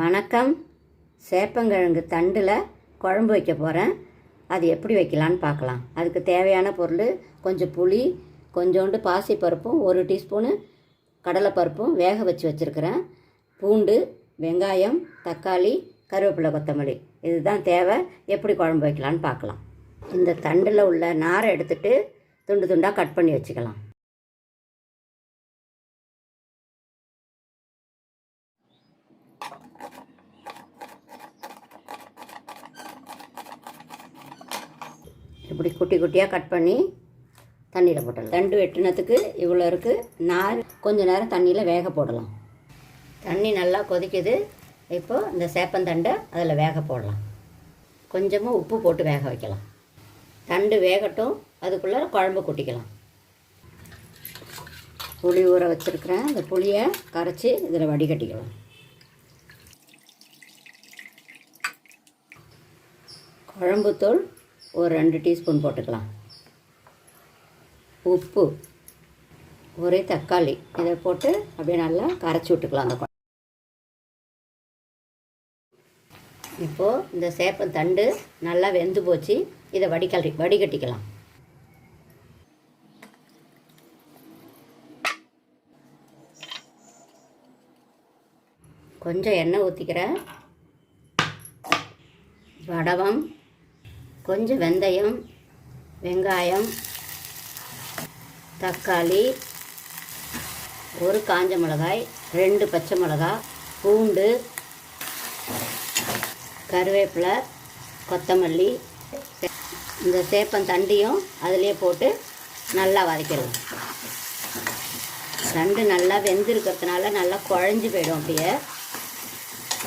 வணக்கம். சேப்பங்கிழங்கு தண்டில் குழம்பு வைக்க போகிறேன் அது எப்படி வைக்கலான்னு பார்க்கலாம். அதுக்கு தேவையான பொருள் கொஞ்சம் புளி கொஞ்சோண்டு பாசிப்பருப்பும் ஒரு டீஸ்பூனு கடலைப்பருப்பும் வேக வச்சு வச்சுருக்கிறேன். பூண்டு வெங்காயம் தக்காளி கருவேப்பிலை கொத்தமல்லி. இதுதான் தேவை. எப்படி குழம்பு வைக்கலான்னு பார்க்கலாம். இந்த தண்டில் உள்ள நாரை எடுத்துகிட்டு துண்டு துண்டாக கட் பண்ணி வச்சுக்கலாம். இப்படி குட்டி குட்டியாக கட் பண்ணி தண்ணியில் போட்டலாம் தண்டு வெட்டினத்துக்கு இவ்வளோ இருக்குது நார் கொஞ்ச நேரம் தண்ணியில் வேக போடலாம். தண்ணி நல்லா கொதிக்குது. இப்போது இந்த சேப்பந்தண்டை அதில் வேக போடலாம். கொஞ்சமாக உப்பு போட்டு வேக வைக்கலாம். தண்டு வேகட்டும். அதுக்குள்ளே குழம்பு கொட்டிக்கலாம். புளி ஊற வச்சுருக்கிறேன். அந்த புளியை கரைச்சி இதில் வடிகட்டிக்கலாம். குழம்புத்தூள் ஒரு ரெண்டு டீஸ்பூன் போட்டுக்கலாம். உப்பு ஒரே தக்காளி. இதை போட்டு அப்படியே நல்லா கரைச்சி விட்டுக்கலாம் அந்த குழம்பு. இப்போது இந்த சேப்பம் தண்டு நல்லா வெந்து போச்சு. இதை வடிகட்டி வடிகட்டிக்கலாம். கொஞ்சம் எண்ணெய் ஊற்றிக்கிறேன் வடவம் கொஞ்சம் வெந்தயம் வெங்காயம் தக்காளி ஒரு காஞ்ச மிளகாய் ரெண்டு பச்சை மிளகாய் பூண்டு கருவேப்பிலை கொத்தமல்லி இந்த சேப்பம் தண்டியும் அதிலே போட்டு நல்லா வதக்கிடுவோம் தண்டு நல்லா வெந்திருக்கிறதுனால நல்லா குழஞ்சி போயிடும் அப்படியே.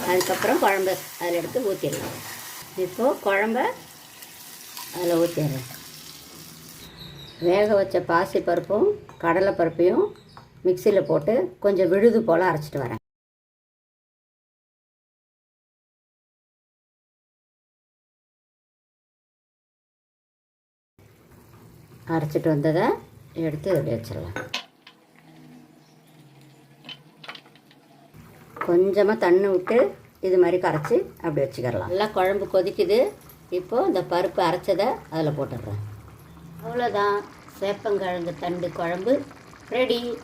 அதுக்கப்புறம் குழம்பு அதில் எடுத்து ஊற்றிடலாம் இப்போது குழம்ப அதில் ஊற்றிடுறேன் வேக வச்ச பாசி பருப்பும் கடலை பருப்பையும் மிக்சியில் போட்டு கொஞ்சம் விழுது போல் அரைச்சிட்டு வரேன். அரைச்சிட்டு வந்ததை எடுத்து இதில் வச்சிடலாம். கொஞ்சமாக தண்ணி விட்டு இது மாதிரி கரைச்சி அப்படி வச்சுக்கிடலாம். நல்லா குழம்பு கொதிக்குது. இப்போது இந்த பருப்பு அரைச்சதை அதில் போட்டுடுறேன். அவ்வளோதான். சேப்பங்கிழங்கு தண்டு குழம்பு ரெடி.